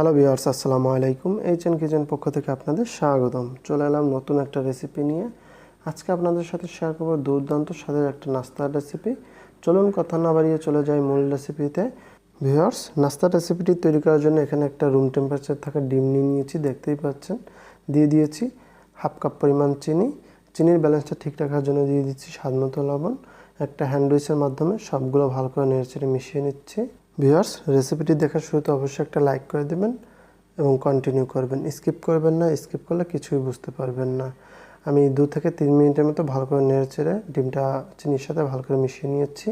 Hello বিয়ার্স আসসালামু আলাইকুম HN kitchen পক্ষ থেকে আপনাদের স্বাগতম। চলে এলাম নতুন একটা রেসিপি নিয়ে। আজকে আপনাদের সাথে শেয়ার করব দুর্দান্ত স্বাদের একটা নাস্তার রেসিপি চলুন কথা না বাড়িয়ে চলে যাই মূল রেসিপিতে ভিউয়ার্স নাস্তার রেসিপিটি তৈরি করার জন্য এখানে একটা রুম টেম্পারেচার থাকা ডিম নিয়ে নিয়েছি, দেখতেই পাচ্ছেন। দিয়ে দিয়েছি হাফ কাপ পরিমাণ চিনি। চিনির ব্যালেন্সটা ঠিক রাখার জন্য দিয়ে দিচ্ছি স্বাদ মতো লবণ। একটা হ্যান্ড উইচের মাধ্যমে সবগুলো ভালো করে নেড়েচেড়ে মিশিয়ে নিচ্ছি। ভিউয়ার্স রেসিপিটি দেখার শুরুতে অবশ্যই একটা লাইক করে দেবেন এবং কন্টিনিউ করবেন। স্কিপ করবেন না স্কিপ করলে কিছুই বুঝতে পারবেন না। আমি দু থেকে তিন মিনিটের মতো ভালো করে নেড়ে চেড়ে ডিমটা, চিনির সাথে ভালো করে মিশিয়ে নিয়েছি।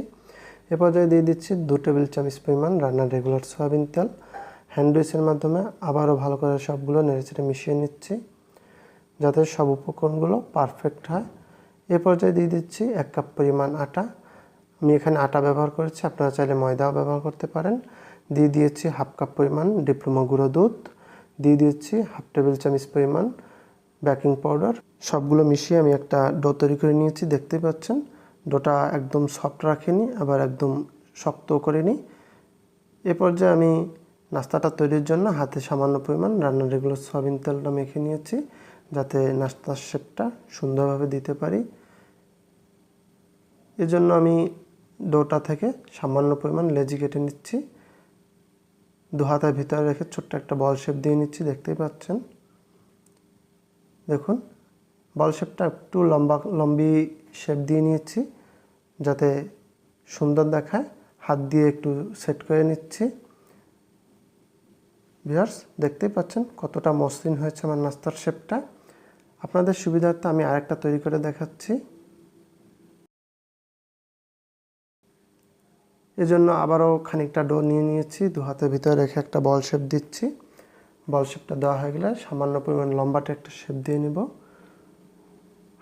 এ পর্যায়ে দিয়ে দিচ্ছি দু টেবিল চামচ পরিমাণ রান্নার রেগুলার সয়াবিন তেল। হ্যান্ডউইচের মাধ্যমে আবারও ভালো করে সবগুলো নেড়ে চেড়ে মিশিয়ে নিচ্ছি, যাতে সব উপকরণগুলো পারফেক্ট হয়। এ পর্যায়ে দিয়ে দিচ্ছি এক কাপ পরিমাণ আটা। আমি এখানে আটা ব্যবহার করেছি। আপনারা চাইলে ময়দাও ব্যবহার করতে পারেন। দিয়ে দিয়েছি হাফ কাপ পরিমাণ ডিপ্লোমা গুঁড়ো দুধ। দিয়ে দিয়েছি হাফ টেবিল চামচ পরিমাণ বেকিং পাউডার। সবগুলো মিশিয়ে আমি একটা ডো তৈরি করে নিয়েছি, দেখতেই পাচ্ছেন। ডোটা একদম সফট রাখিনি, আবার একদম শক্ত করে নিই এ পর্যায়ে আমি নাস্তাটা তৈরির জন্য হাতে সামান্য পরিমাণ রান্নার রেগুলার সয়াবিন তেলটা মেখে নিয়েছি, যাতে নাস্তার শেপটা সুন্দরভাবে দিতে পারি। এজন্য আমি ডোটা থেকে সামান্য পরিমাণ লেজি কেটে নিচ্ছি। দু হাতের ভিতরে রেখে ছোট্ট একটা বল শেপ দিয়ে নিচ্ছি, দেখতেই পাচ্ছেন। দেখুন, বল শেপটা একটু লম্বা, লম্বি শেপ দিয়ে নিয়েছি, যাতে সুন্দর দেখায়। হাত দিয়ে একটু সেট করে নিচ্ছি। ভিউয়ার্স, দেখতেই পাচ্ছেন কতটা মসৃণ হয়েছে আমার নাস্তার শেপটা। আপনাদের সুবিধার্থে আমি আরেকটা তৈরি করে দেখাচ্ছি। এজন্য আবারও খানিকটা ডো নিয়ে নিয়েছি, দু হাতের ভিতরে রেখে একটা বল শেপ দিচ্ছি। বল শেপটা দেওয়া হয়ে গেলে সামান্য পরিমাণ লম্বাটা একটা শেপ দিয়ে নেব।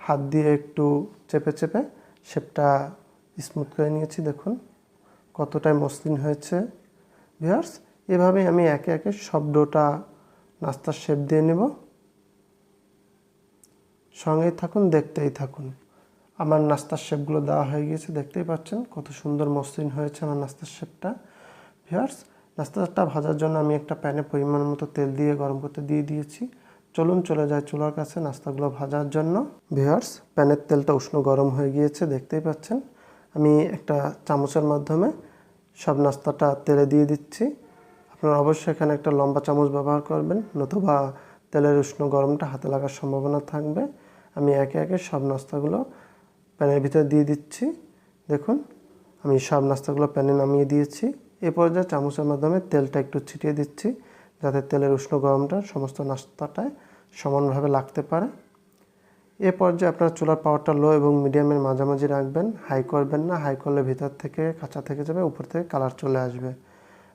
হাত দিয়ে একটু চেপে চেপে শেপটা স্মুথ করে নিয়েছি, দেখুন কতটাই মসৃণ হয়েছে। ভিউয়ার্স, এভাবেই আমি একে একে সব ডোটা নাস্তার শেপ দিয়ে নেব। সঙ্গেই থাকুন, দেখতেই থাকুন। আমার নাস্তার শেপগুলো দেওয়া হয়ে গিয়েছে, দেখতেই পাচ্ছেন কত সুন্দর মসৃণ হয়েছে আমার নাস্তার শেপটা। ভিউয়ার্স, নাস্তাটা ভাজার জন্য আমি একটা প্যানে পরিমাণ মতো তেল দিয়ে, গরম করতে দিয়ে দিয়েছি। চলুন চলে যায় চুলার কাছে নাস্তাগুলো ভাজার জন্য। ভিউয়ার্স, প্যানের তেলটা উষ্ণ গরম হয়ে গিয়েছে, দেখতেই পাচ্ছেন। আমি একটা চামচের মাধ্যমে সব নাস্তাটা তেলে দিয়ে দিচ্ছি। আপনারা অবশ্যই এখানে একটা লম্বা চামচ ব্যবহার করবেন, নতুবা তেলের উষ্ণ গরমটা হাতে লাগার সম্ভাবনা থাকবে। আমি একে একে সব নাস্তাগুলো প্যানের ভিতরে দিয়ে দিচ্ছি। দেখুন, আমি সব নাস্তাগুলো প্যানে নামিয়ে দিয়েছি। এ পর্যায়ে চামচের মাধ্যমে তেলটা একটু ছিটিয়ে দিচ্ছি, যাতে তেলের উষ্ণ গরমটা সমস্ত নাস্তাটায় সমানভাবে লাগতে পারে। এ পর্যায়ে আপনার চুলার পাওয়ারটা লো এবং মিডিয়ামের মাঝামাঝি রাখবেন। হাই করবেন না হাই করলে ভিতর থেকে কাঁচা থেকে যাবে, উপর থেকে কালার চলে আসবে।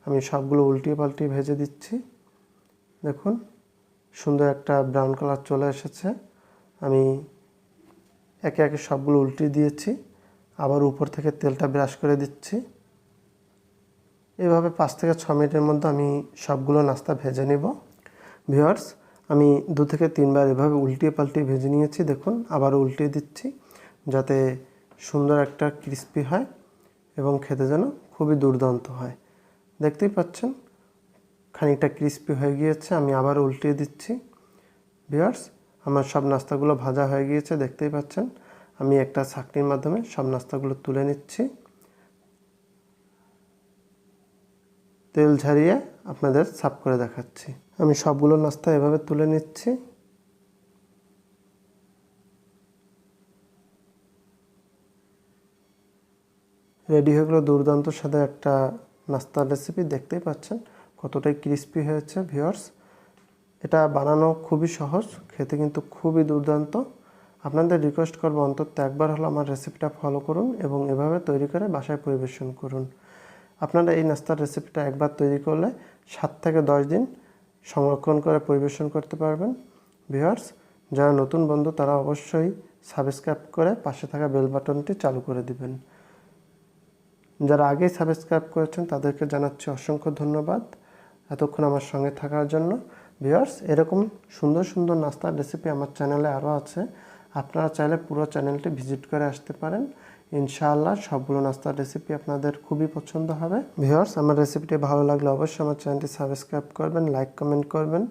আমি সবগুলো উল্টিয়ে পাল্টিয়ে ভেজে দিচ্ছি। দেখুন, সুন্দর একটা ব্রাউন কালার চলে এসেছে। আমি একে একে সবগুলো উল্টে দিয়েছি। আবার উপর থেকে তেলটা ব্রাশ করে দিচ্ছি। এভাবে পাঁচ থেকে ছ মিনিটের মধ্যে আমি সবগুলো নাস্তা ভেজে নেব। ভিওয়ার্স আমি দু থেকে তিনবার এভাবে উল্টিয়ে পাল্টিয়ে ভেজে নিয়েছি, দেখুন আবার উল্টিয়ে দিচ্ছি যাতে সুন্দর একটা ক্রিস্পি হয় এবং খেতে যেন খুবই দুর্দান্ত হয়। দেখতেই পাচ্ছেন, খানিকটা ক্রিস্পি হয়ে গিয়েছে, আমি আবার উল্টিয়ে দিচ্ছি। ভিওয়ার্স আমার সব নাস্তাগুলো ভাজা হয়ে গিয়েছে, দেখতেই পাচ্ছেন। আমি একটা ছাকনির মাধ্যমে সব নাস্তাগুলো তুলে নিচ্ছি। তেল ঝারিয়ে আপনাদের সাফ করে দেখাচ্ছি। আমি সবগুলো নাস্তা এভাবে তুলে নিচ্ছি। রেডি হয়ে গেলো দুর্দান্ত সাথে একটা নাস্তার রেসিপি দেখতেই পাচ্ছেন কতটাই ক্রিস্পি হয়েছে ভিওয়ার্স এটা বানানো খুবই সহজ, খেতে কিন্তু খুবই দুর্দান্ত। আপনাদের রিকোয়েস্ট করব অন্তত একবার হলো আমার রেসিপিটা ফলো করুন এবং এভাবে তৈরি করে বাসায় পরিবেশন করুন। আপনারা এই নাস্তার রেসিপিটা একবার তৈরি করলে সাত থেকে দশ দিন সংরক্ষণ করে পরিবেশন করতে পারবেন। ভিউয়ার্স, যারা নতুন বন্ধু তারা অবশ্যই সাবস্ক্রাইব করে পাশে থাকা বেল বাটনটি চালু করে দিবেন। যারা আগেই সাবস্ক্রাইব করেছেন তাদেরকে জানাচ্ছি অসংখ্য ধন্যবাদ। এতক্ষণ আমার সঙ্গে থাকার জন্য ভিউয়ার্স, এরকম সুন্দর সুন্দর নাস্তার রেসিপি আমার চ্যানেলে আরও আছে। আপনারা চাইলে পুরো চ্যানেলটি ভিজিট করে আসতে পারেন। ইনশাআল্লাহ সবগুলো নাস্তার রেসিপি আপনাদের খুবই পছন্দ হবে। ভিউয়ার্স, আমার রেসিপিটি ভালো লাগলে অবশ্যই আমার চ্যানেলটি সাবস্ক্রাইব করবেন লাইক কমেন্ট করবেন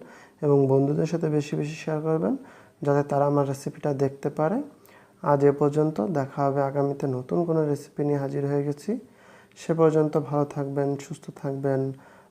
এবং বন্ধুদের সাথে বেশি বেশি শেয়ার করবেন যাতে তারা আমার রেসিপিটা দেখতে পারে। আজ এ পর্যন্ত দেখা হবে আগামীতে নতুন কোনো রেসিপি নিয়ে হাজির হয়ে গেছি। সে পর্যন্ত ভালো থাকবেন, সুস্থ থাকবেন।